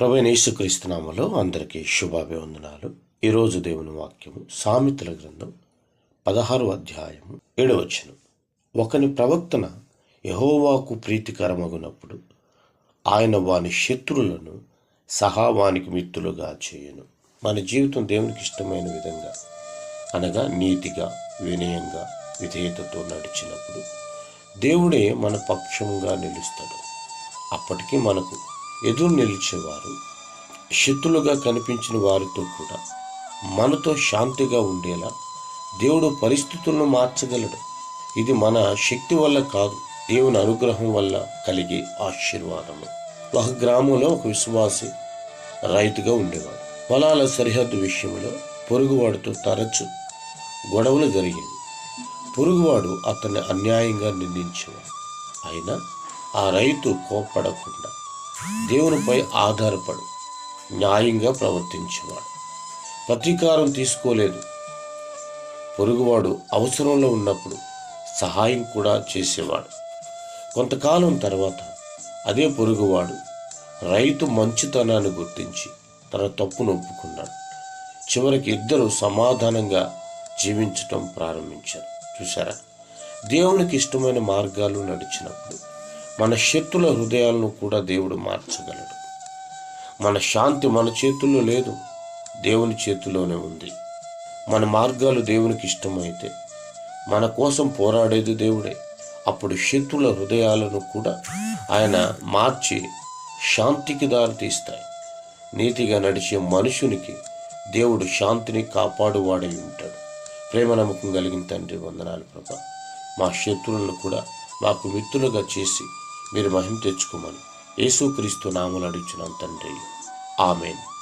ప్రభు యేసుక్రీస్తునామలో అందరికీ శుభాభివందనాలు. ఈరోజు దేవుని వాక్యము సామెతల గ్రంథం పదహారు అధ్యాయము ఏడవచనం ఒకని ప్రవక్తన యహోవాకు ప్రీతికరమగునప్పుడు ఆయన వాని శత్రులను సహా వానికి మిత్రులుగా చేయను. మన జీవితం దేవునికి ఇష్టమైన విధంగా అనగా నీతిగా వినయంగా విధేయతతో నడిచినప్పుడు దేవుడే మన పక్షంగా నిలుస్తాడు. అప్పటికి మనకు ఎదురు నిలిచేవారు శత్రులుగా కనిపించిన వారితో కూడా మనతో శాంతిగా ఉండేలా దేవుడు పరిస్థితులను మార్చగలడు. ఇది మన శక్తి వల్ల కాదు దేవుని అనుగ్రహం వల్ల కలిగే ఆశీర్వాదము. ఒక గ్రామంలో ఒక విశ్వాసి రైతుగా ఉండేవాడు. పొలాల సరిహద్దు విషయంలో పొరుగువాడితో తరచు గొడవలు జరిగేవి. పొరుగువాడు అతన్ని అన్యాయంగా నిందించేవాడు. అయినా ఆ రైతు కోప్పడకుండా దేవునిపై ఆధారపడు. న్యాయంగా ప్రవర్తించేవాడు. ప్రతీకారం తీసుకోలేదు. పొరుగువాడు అవసరంలో ఉన్నప్పుడు సహాయం కూడా చేసేవాడు. కొంతకాలం తర్వాత అదే పొరుగువాడు రైతు మంచితనాన్ని గుర్తించి తన తప్పును ఒప్పుకున్నాడు. చివరికి ఇద్దరు సమాధానంగా జీవించటం ప్రారంభించారు. చూసారా దేవునికి ఇష్టమైన మార్గాలు నడిచినప్పుడు మన శత్రుల హృదయాలను కూడా దేవుడు మార్చగలడు. మన శాంతి మన చేతుల్లో లేదు దేవుని చేతిలోనే ఉంది. మన మార్గాలు దేవునికి ఇష్టమైతే మన కోసం పోరాడేది దేవుడే. అప్పుడు శత్రుల హృదయాలను కూడా ఆయన మార్చి శాంతికి దారితీస్తాయి నీతిగా నడిచే మనుషునికి దేవుడు శాంతిని కాపాడువాడై ఉంటాడు. ప్రేమ నమ్మకం కలిగిన తండ్రి వందనాలు ప్రభా. మా శత్రువులను కూడా మాకు మిత్రులుగా చేసి మీరు మహిమ తెచ్చుకోమని యేసుక్రీస్తు నామలు అడుగుచున్నాం తండ్రి. ఆమెన్.